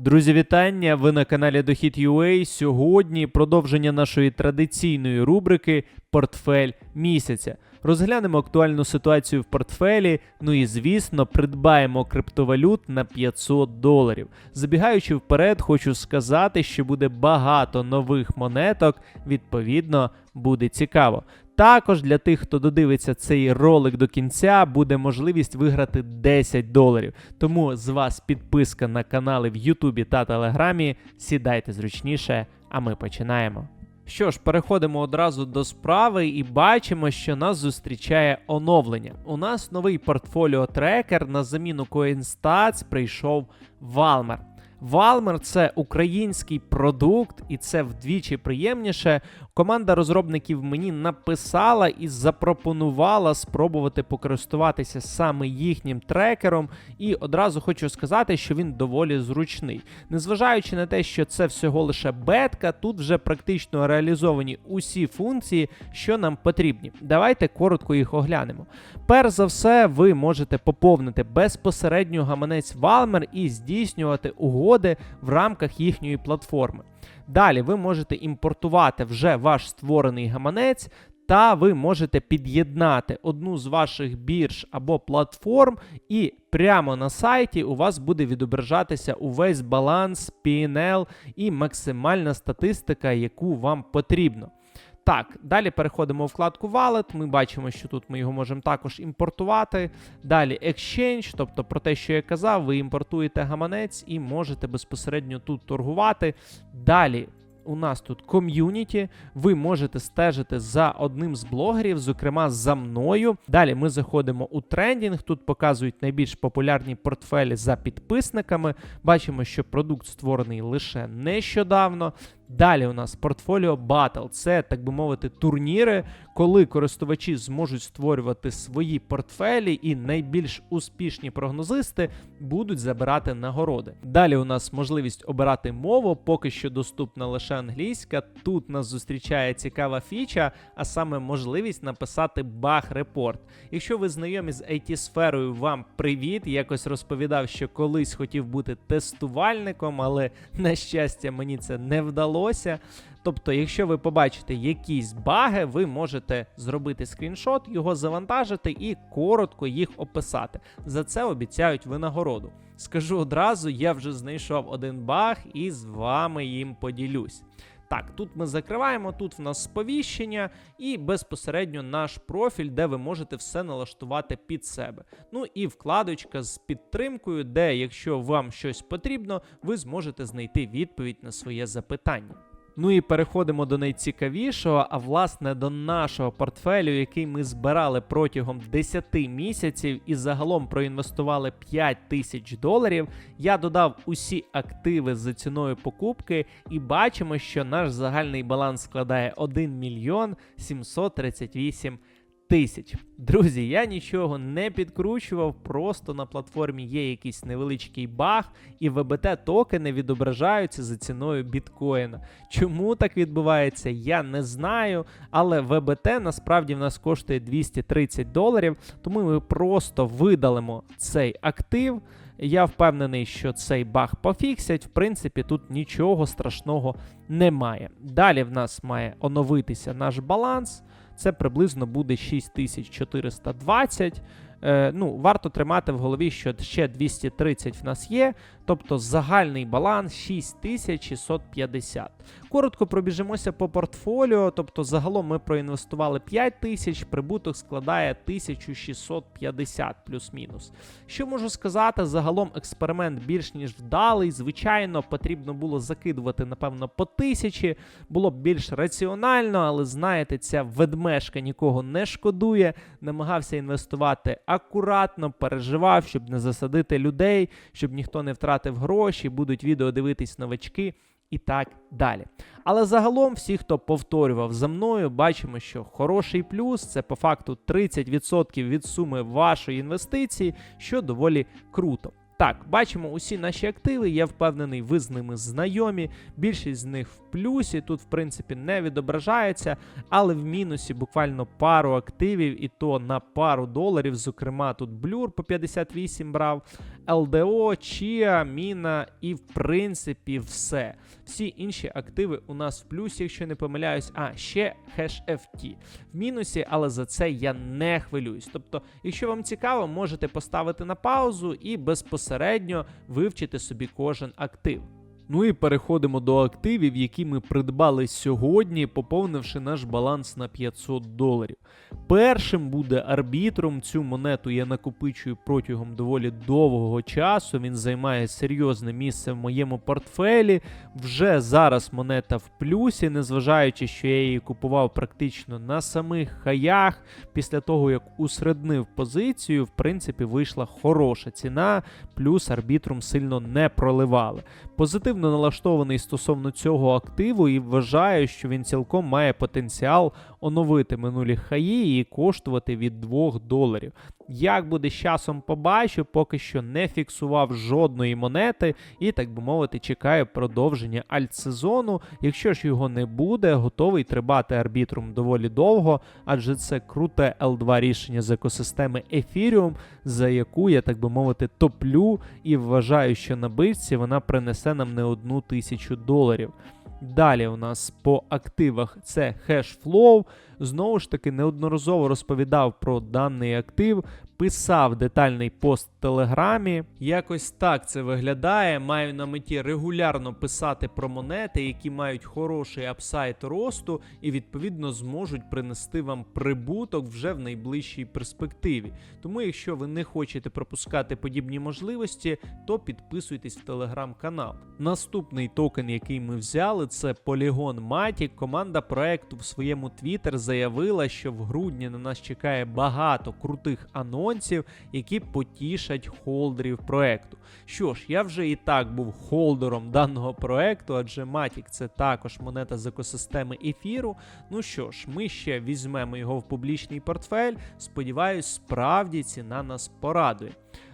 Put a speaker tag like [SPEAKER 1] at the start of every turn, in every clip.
[SPEAKER 1] Друзі, вітання! Ви на каналі Дохід.UA. Сьогодні продовження нашої традиційної рубрики Портфель місяця. Розглянемо актуальну ситуацію в портфелі. Ну і звісно, придбаємо криптовалют на 500 доларів. Забігаючи вперед, хочу сказати, що буде багато нових монеток. Відповідно, буде цікаво. Також для тих, хто додивиться цей ролик до кінця, буде можливість виграти 10 доларів. Тому з вас підписка на канали в Ютубі та Телеграмі. Сідайте зручніше, а ми починаємо. Що ж, переходимо одразу до справи і бачимо, що нас зустрічає оновлення. У нас новий портфоліо трекер на заміну CoinStats прийшов Valmer. Valmer – це український продукт, і це вдвічі приємніше. Команда розробників мені написала і запропонувала спробувати покористуватися саме їхнім трекером. І одразу хочу сказати, що він доволі зручний. Незважаючи на те, що це всього лише бетка, тут вже практично реалізовані усі функції, що нам потрібні. Давайте коротко їх оглянемо. Перш за все, ви можете поповнити безпосередньо гаманець Valmer і здійснювати угоди в рамках їхньої платформи. Далі ви можете імпортувати вже ваш створений гаманець. Та ви можете під'єднати одну з ваших бірж або платформ, і прямо на сайті у вас буде відображатися увесь баланс, PNL і максимальна статистика, яку вам потрібно. Так, далі переходимо у вкладку Wallet. Ми бачимо, що тут ми його можемо також імпортувати. Далі Exchange, тобто про те, що я казав, ви імпортуєте гаманець і можете безпосередньо тут торгувати. Далі. У нас тут ком'юніті, ви можете стежити за одним з блогерів, зокрема за мною. Далі ми заходимо у трендінг. Тут показують найбільш популярні портфелі за підписниками. Бачимо, що продукт створений лише нещодавно. Далі у нас портфоліо Battle. Це, так би мовити, турніри, коли користувачі зможуть створювати свої портфелі, і найбільш успішні прогнозисти будуть забирати нагороди. Далі у нас можливість обирати мову, поки що доступна лише англійська. Тут нас зустрічає цікава фіча, а саме можливість написати баг-репорт. Якщо ви знайомі з IT-сферою, вам привіт. Якось розповідав, що колись хотів бути тестувальником, але на щастя, мені це не вдалося. Тобто, якщо ви побачите якісь баги, ви можете зробити скріншот, його завантажити і коротко їх описати. За це обіцяють винагороду. Скажу одразу, я вже знайшов один баг і з вами їм поділюсь. Так, тут ми закриваємо, тут в нас сповіщення і безпосередньо наш профіль, де ви можете все налаштувати під себе. Ну і вкладочка з підтримкою, де, якщо вам щось потрібно, ви зможете знайти відповідь на своє запитання. Ну і переходимо до найцікавішого, а власне до нашого портфелю, який ми збирали протягом 10 місяців і загалом проінвестували 5 тисяч доларів. Я додав усі активи за ціною покупки, і бачимо, що наш загальний баланс складає 1 мільйон 738 тисяч. Друзі, я нічого не підкручував, просто на платформі є якийсь невеличкий баг, і ВБТ токени відображаються за ціною біткоїна. Чому так відбувається, я не знаю. Але ВБТ насправді в нас коштує 230 доларів, тому ми просто видалимо цей актив. Я впевнений, що цей баг пофіксять. В принципі, тут нічого страшного немає. Далі в нас має оновитися наш баланс. Це приблизно буде 6420. Е, ну, Варто тримати в голові, що ще 230 в нас є, тобто загальний баланс 6650. Коротко пробіжимося по портфоліо, тобто загалом ми проінвестували 5 тисяч, прибуток складає 1650 плюс-мінус. Що можу сказати, загалом експеримент більш ніж вдалий. Звичайно, потрібно було закидувати, напевно, по тисячі, було б більш раціонально, але знаєте, ця ведмешка нікого не шкодує, намагався інвестувати акуратно, переживав, щоб не засадити людей, щоб ніхто не втратив гроші, будуть відео дивитись новачки і так далі. Але загалом, всі, хто повторював за мною, бачимо, що хороший плюс це по факту 30% від суми вашої інвестиції, що доволі круто. Так, бачимо усі наші активи. Я впевнений, ви з ними знайомі. Більшість з них в плюсі. Тут, в принципі, не відображається, але в мінусі буквально пару активів, і то на пару доларів. Зокрема, тут Blur по 58 брав, LDO, Chia, Міна і, в принципі, все. Всі інші активи у нас в плюсі, якщо не помиляюсь. А, ще хеш FT в мінусі, але за це я не хвилююсь. Тобто, якщо вам цікаво, можете поставити на паузу і безпосередньо вивчити собі кожен актив. Ну і переходимо до активів, які ми придбали сьогодні, поповнивши наш баланс на 500 доларів. Першим буде арбітром. Цю монету я накопичую протягом доволі довгого часу. Він займає серйозне місце в моєму портфелі. Вже зараз монета в плюсі, незважаючи, що я її купував практично на самих хаях. Після того, як усреднив позицію, в принципі, вийшла хороша ціна, плюс арбітрум сильно не проливали. Позитивно налаштований стосовно цього активу і вважаю, що він цілком має потенціал оновити минулі хаї і коштувати від 2 доларів. Як буде з часом побачу, поки що не фіксував жодної монети і, так би мовити, чекаю продовження альтсезону. Якщо ж його не буде, готовий трибати арбітрум доволі довго, адже це круте L2 рішення з екосистеми Ethereum, за яку я, так би мовити, топлю і вважаю, що на бивці вона принесе нам не одну тисячу доларів. Далі у нас по активах це Hashflow. Знову ж таки, неодноразово розповідав про даний актив, писав детальний пост в Телеграмі. Якось так це виглядає. Маю на меті регулярно писати про монети, які мають хороший апсайт росту і відповідно зможуть принести вам прибуток вже в найближчій перспективі. Тому, якщо ви не хочете пропускати подібні можливості, то підписуйтесь в телеграм-канал. Наступний токен, який ми взяли, це Polygon Matic. Команда проекту в своєму Twitter заявила, що в грудні на нас чекає багато крутих анонсів, які потішать холдерів проекту. Що ж, я вже і так був холдером даного проекту, адже Matic це також монета з екосистеми ефіру. Ну що ж, ми ще візьмемо його в публічний портфель. Сподіваюсь, справді ціна нас порадує.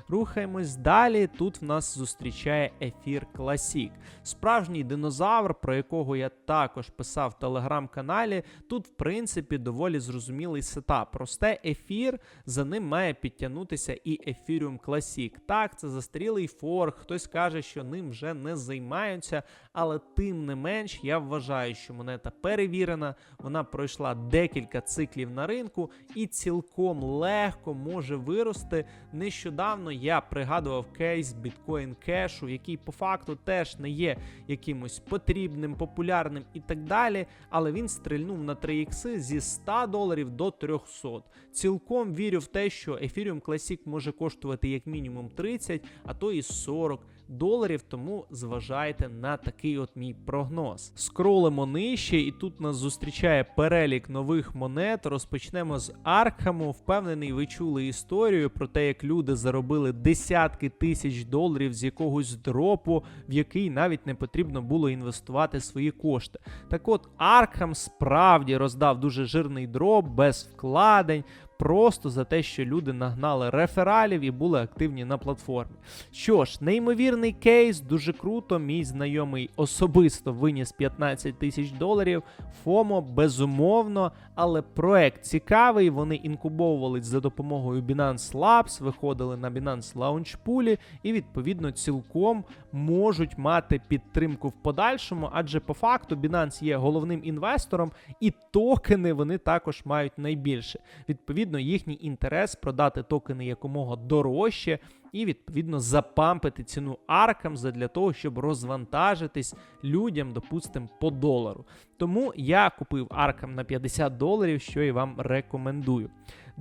[SPEAKER 1] Рухаємось далі. Тут в нас зустрічає ефір Classic. Справжній динозавр, про якого я також писав в телеграм-каналі. Тут, в принципі, доволі зрозумілий сетап. Просте ефір, за ним має підтягнутися і Ethereum Classic. Так, це застарілий форк, хтось каже, що ним вже не займаються, але тим не менш, я вважаю, що монета перевірена, вона пройшла декілька циклів на ринку і цілком легко може вирости. Нещодавно я пригадував кейс біткоін кешу, який по факту теж не є якимось потрібним, популярним і так далі. Але він стрільнув на 3 ікси зі 100 доларів до 300. Цілком вірю в те, що Ethereum Classic може коштувати як мінімум 30, а то і 40 доларів, тому зважайте на такий от мій прогноз. Скролимо нижче, і тут нас зустрічає перелік нових монет. Розпочнемо з Аркхаму. Впевнений, ви чули історію про те, як люди заробили десятки тисяч доларів з якогось дропу, в який навіть не потрібно було інвестувати свої кошти. Так от Аркхам справді роздав дуже жирний дроп без вкладень просто за те, що люди нагнали рефералів і були активні на платформі. Що ж, неймовірний кейс, дуже круто. Мій знайомий особисто виніс 15 тисяч доларів. ФОМО безумовно, але проект цікавий. Вони інкубовувались за допомогою Binance Labs, виходили на Binance Launch Pool і відповідно цілком можуть мати підтримку в подальшому, адже по факту Binance є головним інвестором, і токени вони також мають найбільше. Відповідно, їхній інтерес продати токени якомога дорожче. І відповідно запампити ціну аркам для того, щоб розвантажитись людям, допустимо, по долару. Тому я купив аркам на 50 доларів, що і вам рекомендую.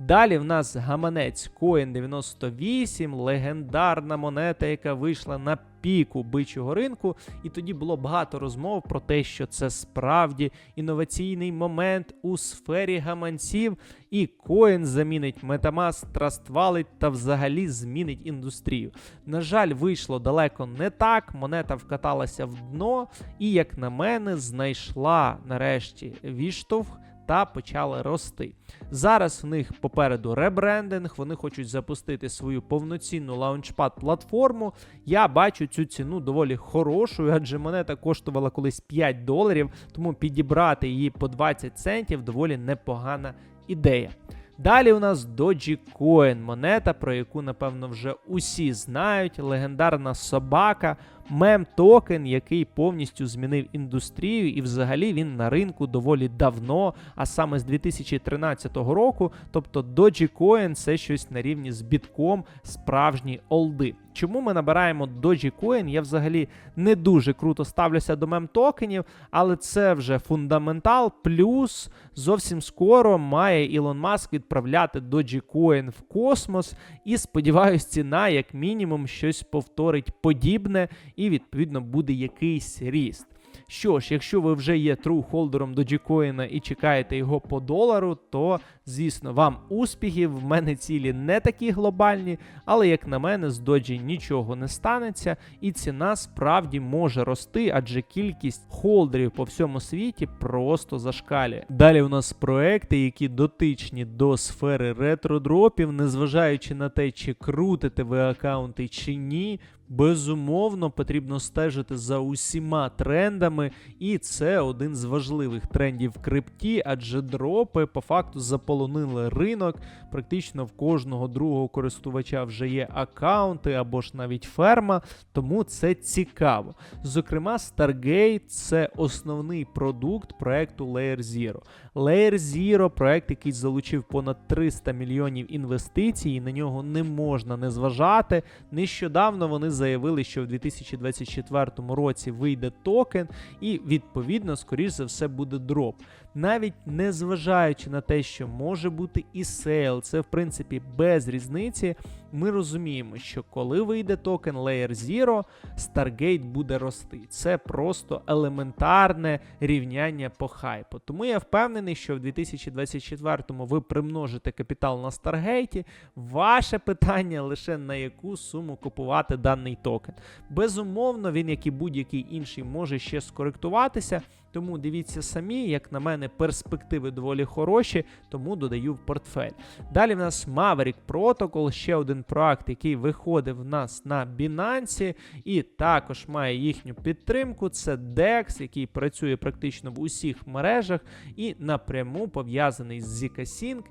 [SPEAKER 1] Далі в нас гаманець Coin 98, легендарна монета, яка вийшла на піку бичого ринку. І тоді було багато розмов про те, що це справді інноваційний момент у сфері гаманців, і Coin замінить Metamask, Trust Wallet та взагалі змінить індустрію. На жаль, вийшло далеко не так. Монета вкаталася в дно, і, як на мене, знайшла нарешті відштовх та почали рости. Зараз в них попереду ребрендинг, вони хочуть запустити свою повноцінну лаунчпад платформу. Я бачу цю ціну доволі хорошою, адже монета коштувала колись 5 доларів, тому підібрати її по 20 центів доволі непогана ідея. Далі у нас Dogecoin, монета, про яку, напевно, вже усі знають. Легендарна собака, мем-токен, який повністю змінив індустрію, і взагалі він на ринку доволі давно, а саме з 2013 року. Тобто Dogecoin це щось на рівні з бітком, справжні олди. Чому ми набираємо Dogecoin? Я взагалі не дуже круто ставлюся до мем-токенів, але це вже фундаментал. Плюс зовсім скоро має Ілон Маск відправляти Dogecoin в космос. І сподіваюсь, ціна, як мінімум, щось повторить подібне, відповідно буде якийсь ріст. Що ж, якщо ви вже є true холдером Dogecoin і чекаєте його по долару, то звісно вам успіхів. В мене цілі не такі глобальні, але як на мене, з Доджі нічого не станеться, і ціна справді може рости, адже кількість холдерів по всьому світі просто зашкалює. Далі у нас проекти, які дотичні до сфери ретродропів, незважаючи на те, чи крутите ви аккаунти чи ні. Безумовно, потрібно стежити за усіма трендами, і це один з важливих трендів в крипті, адже дропи по факту заполонили ринок. Практично в кожного другого користувача вже є аккаунти або ж навіть ферма, тому це цікаво. Зокрема, Stargate це основний продукт проекту Layer Zero. Layer Zero проект, який залучив понад 300 мільйонів інвестицій, і на нього не можна не зважати. Нещодавно вони заявили, що в 2024 році вийде токен, і відповідно, скоріш за все, буде дроп. Навіть не зважаючи на те, що може бути і сейл, це в принципі без різниці. Ми розуміємо, що коли вийде токен Layer Zero, Stargate буде рости. Це просто елементарне рівняння по хайпу. Тому я впевнений, що в 2024-му ви примножите капітал на Stargate. Ваше питання лише на яку суму купувати даний токен. Безумовно, він, як і будь-який інший, може ще скоректуватися. Тому дивіться самі, як на мене, перспективи доволі хороші, тому додаю в портфель. Далі в нас Maverick Protocol, ще один проект, який виходив в нас на Binance і також має їхню підтримку. Це DEX, який працює практично в усіх мережах і напряму пов'язаний з ZK-Sync.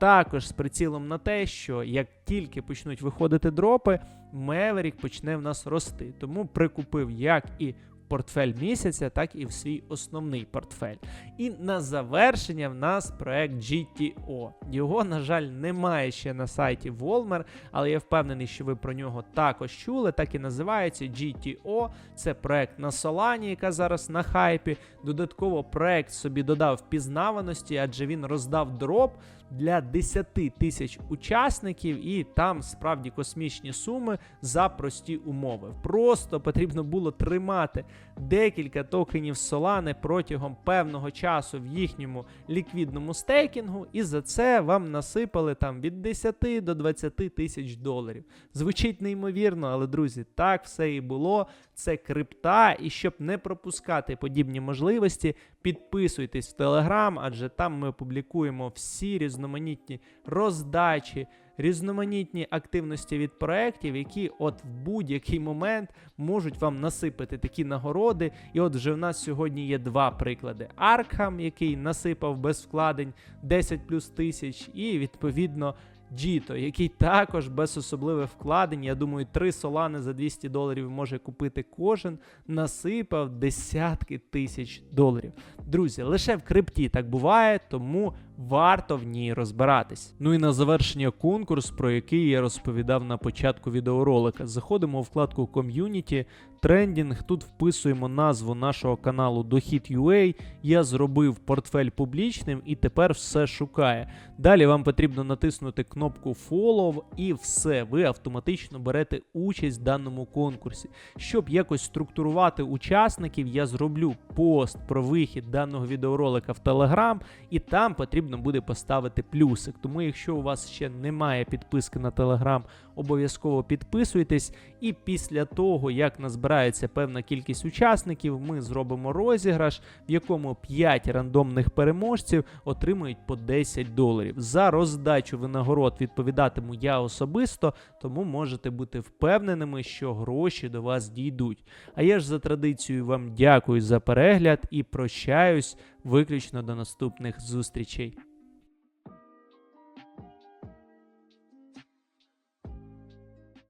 [SPEAKER 1] Також з прицілом на те, що як тільки почнуть виходити дропи, Maverick почне в нас рости. Тому прикупив як і портфель місяця, так і в свій основний портфель. І на завершення в нас проект GTO. Його, на жаль, немає ще на сайті Волмер, але я впевнений, що ви про нього також чули. Так і називається GTO. Це проект на Solana, яка зараз на хайпі. Додатково проект собі додав впізнаваності, адже він роздав дроп для 10 тисяч учасників, і там справді космічні суми за прості умови. Просто потрібно було тримати декілька токенів Solana протягом певного часу в їхньому ліквідному стейкінгу, і за це вам насипали там від 10 до 20 тисяч доларів. Звучить неймовірно, але друзі, так все і було. Це крипта, і щоб не пропускати подібні можливості, підписуйтесь в Телеграм, адже там ми публікуємо всі різноманітні роздачі, різноманітні активності від проєктів, які от в будь-який момент можуть вам насипати такі нагороди. І от вже в нас сьогодні є два приклади: Аркхам, який насипав без вкладень 10 плюс тисяч, і відповідно. Джіто, який також без особливих вкладень, я думаю, три солани за 200 доларів може купити кожен, насипав десятки тисяч доларів. Друзі, лише в крипті так буває, тому варто в ній розбиратись. Ну і на завершення конкурс, про який я розповідав на початку відеоролика. Заходимо у вкладку ком'юніті, трендінг. Тут вписуємо назву нашого каналу Дохід.ua. Я зробив портфель публічним і тепер все шукає. Далі вам потрібно натиснути кнопку Follow і все, ви автоматично берете участь в даному конкурсі. Щоб якось структурувати учасників, я зроблю пост про вихід даного відеоролика в Telegram, і там потрібно буде поставити плюсик. Тому, якщо у вас ще немає підписки на Telegram, обов'язково підписуйтесь. І після того, як назбираєте збирається певна кількість учасників, ми зробимо розіграш, в якому 5 рандомних переможців отримують по 10 доларів. За роздачу винагород відповідатиму я особисто, тому можете бути впевненими, що гроші до вас дійдуть. А я ж за традицією вам дякую за перегляд і прощаюсь виключно до наступних зустрічей.